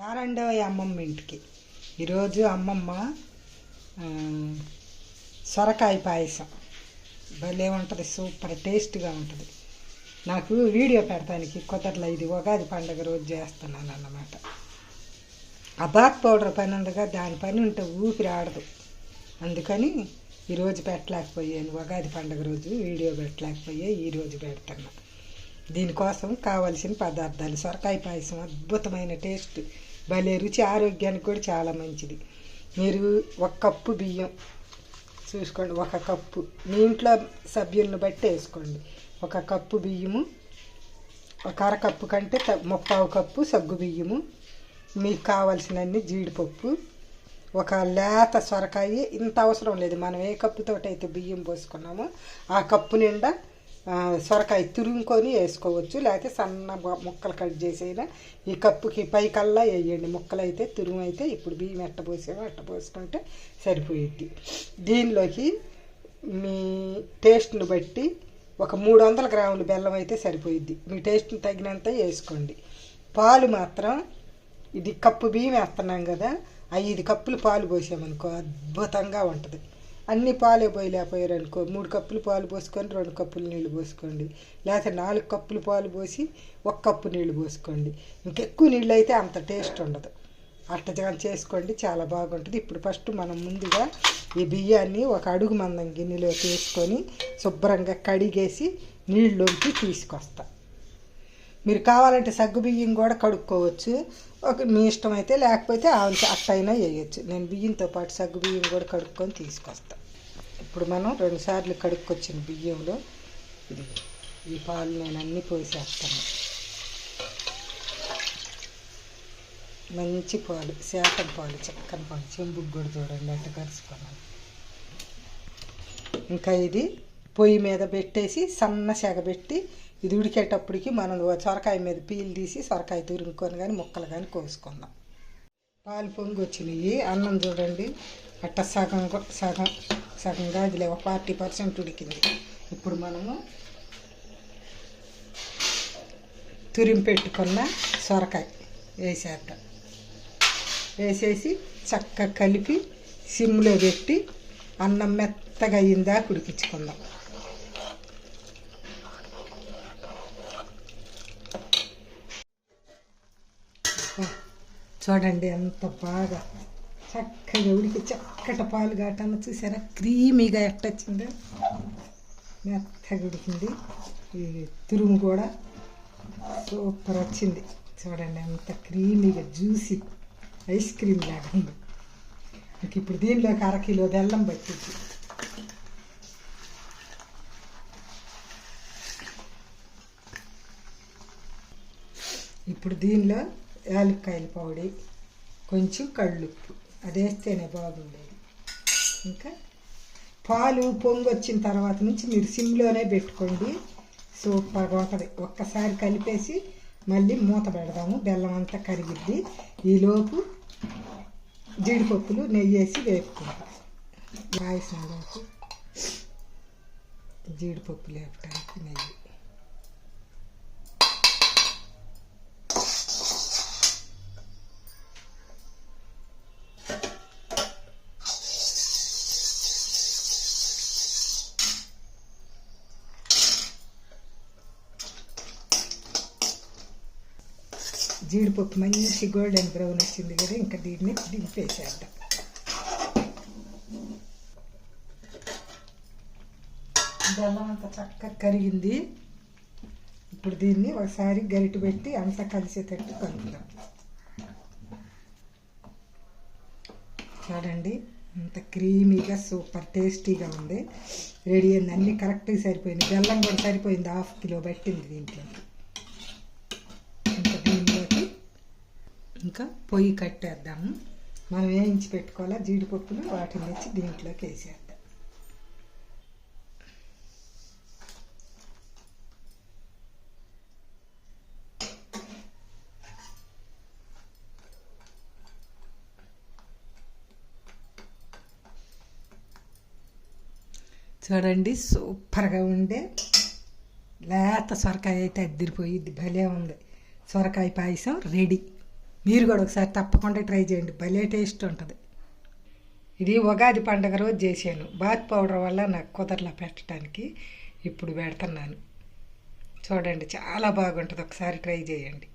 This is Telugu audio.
రారండో అమ్మమ్మ ఇంటికి. ఈరోజు అమ్మమ్మ సొరకాయ పాయసం. భలే ఉంటుంది సూపర్ టేస్ట్గా ఉంటుంది. నాకు వీడియో పెడతానికి కుదరలే ఇది ఉగాది పండగ రోజు చేస్తున్నాను అన్నమాట ఆ బాత్ పౌడర్ పని ఉండగా దాని పని ఉంటే ఊపిరి ఆడదు. అందుకని ఈరోజు పెట్టలేకపోయాను ఉగాది పండుగ రోజు వీడియో పెట్టలేకపోయా ఈరోజు పెడుతున్నా. దీనికోసం కావలసిన పదార్థాలు సొరకాయ పాయసం అద్భుతమైన టేస్ట్. భలే రుచి ఆరోగ్యానికి కూడా చాలా మంచిది. మీరు ఒక కప్పు బియ్యం చూసుకోండి ఒక కప్పు. మీ ఇంట్లో సభ్యులను బట్టి వేసుకోండి. ఒక కప్పు బియ్యము ఒక అరకప్పు కంటే ముప్పావు కప్పు సగ్గు బియ్యము మీకు కావాల్సినన్ని జీడిపప్పు ఒక లేత సొరకాయ ఇంత అవసరం లేదు. మనం ఏ కప్పుతోటైతే బియ్యం పోసుకున్నామో ఆ కప్పు నిండా సొరకాయ తురుముకొని వేసుకోవచ్చు. లేకపోతే సన్న ముక్కలు కట్ చేసైనా ఈ కప్పుకి పైకల్లా వేయండి. ముక్కలు అయితే తురుము అయితే ఇప్పుడు బియ్యం ఎట్ట పోసామో అట్ట పోసుకుంటే సరిపోయిద్ది. దీనిలోకి మీ టేస్ట్ని బట్టి ఒక మూడు వందల గ్రాముల బెల్లం అయితే సరిపోయిద్ది. మీ టేస్ట్ని తగినంత వేసుకోండి. పాలు మాత్రం ఇది కప్పు బియ్యం వేస్తున్నాం కదా ఐదు కప్పులు పాలు పోసామనుకో అద్భుతంగా ఉంటుంది. అన్ని పాలే పోయలేకపోయారు అనుకో. మూడు కప్పులు పాలు పోసుకొని రెండు కప్పులు నీళ్ళు పోసుకోండి. లేకపోతే నాలుగు కప్పులు పాలు పోసి ఒక కప్పు నీళ్ళు పోసుకోండి. ఇంకెక్కువ నీళ్ళు అయితే అంత టేస్ట్ ఉండదు. అట్ట జగన్ చేసుకోండి చాలా బాగుంటుంది. ఇప్పుడు ఫస్ట్ మనం ముందుగా ఈ బియ్యాన్ని ఒక అడుగు మందం గిన్నెలో తీసుకొని శుభ్రంగా కడిగేసి నీళ్ళలోకి తీసుకొస్తా. మీరు కావాలంటే సగ్గు బియ్యం కూడా కడుక్కోవచ్చు. ఒక మీ ఇష్టం అయితే లేకపోతే అట్టయినా వేయచ్చు. నేను బియ్యంతో పాటు సగ్గు బియ్యం కూడా కడుక్కొని తీసుకొస్తా. ఇప్పుడు మనం రెండుసార్లు కడుక్కొచ్చిన బియ్యంలో ఇది ఈ పాలు నేను అన్నీ పోసేస్తాను. మంచి పాలు శాతం పాలు చక్కని పాలు. చెంబుకి కూడా చూడండి అట్ట కలుసుకున్నాను ఇంకా ఇది పొయ్యి మీద పెట్టేసి సన్న సెగ పెట్టి ఇది ఉడికేటప్పటికి మనం సొరకాయ మీద పీలు తీసి సొరకాయ తురుముకొని కానీ ముక్కలు కానీ కోసుకుందాం. పాలు పొంగి వచ్చినాయి అన్నం చూడండి. అట్ట సగం సగం సగంగా ఇది ఒక ఫార్టీ పర్సెంట్ ఉడికింది. ఇప్పుడు మనము తురిమి పెట్టుకున్న సొరకాయ వేసేద్దాం. వేసేసి చక్కగా కలిపి సిమ్లో పెట్టి అన్నం మెత్తగా అయ్యిందా ఉడికించుకుందాం. చూడండి ఎంత బాగా చక్కగా ఉడికి చక్కటి పాలు ఘాటన్న చూసారా? క్రీమీగా ఎట్టొచ్చిందో మెత్తగా ఉడికింది. ఈ తురుము కూడా సూపర్ వచ్చింది. చూడండి అంత క్రీమీగా జ్యూసీ ఐస్ క్రీమ్ లాగా ఉంది. ఇంక ఇప్పుడు దీనిలోకి అరకిలో బెల్లం పట్టింది. ఇప్పుడు దీనిలో యాలక్కాయల పౌడి కొంచెం కళ్ళుప్పు. అది వేస్తేనే బాగుండేది. ఇంకా పాలు పొంగు వచ్చిన తర్వాత నుంచి మీరు సిమ్లోనే పెట్టుకోండి. సూపర్గా ఉంటుంది ఒక్కసారి కలిపేసి మళ్ళీ మూత పెడదాము. బెల్లం అంతా కరిగిద్ది. ఈలోపు జీడిపప్పులు నెయ్యి వేసి వేపుకుంటాం రాయసం జీడిపప్పు లేపటానికి నెయ్యి. జీడిపప్పు మంచి గోల్డెన్ బ్రౌన్ వచ్చింది కదా ఇంకా దీన్ని దింపేసేద్దాం. బెల్లం అంతా చక్కగా కరిగింది. ఇప్పుడు దీన్ని ఒకసారి గరిటె పెట్టి అంతా కలిసేటట్టు కలుపుదాం. చూడండి అంత క్రీమీగా సూపర్ టేస్టీగా ఉంది. రెడీ అయింది అన్నీ కరెక్ట్గా సరిపోయింది. బెల్లం కూడా సరిపోయింది హాఫ్ కిలో పట్టింది దీంట్లో. ఇంకా పొయ్యి కట్టేద్దాము మనం వేయించి పెట్టుకోవాలా? జీడిపప్పులు వాటిని తెచ్చి దీంట్లోకి వేసేద్దాం. చూడండి సూపర్గా ఉండే లేత సొరకాయ అయితే అద్దరిపోయిద్ది. భలే ఉంది. సొరకాయ పాయసం రెడీ. మీరు కూడా ఒకసారి తప్పకుండా ట్రై చేయండి. భలే టేస్ట్ ఉంటుంది. ఇది ఉగాది పండగ రోజు చేశాను. బాత్ పౌడర్ వల్ల నాకు కుదరలా పెట్టడానికి ఇప్పుడు పెడుతున్నాను. చూడండి చాలా బాగుంటుంది. ఒకసారి ట్రై చేయండి.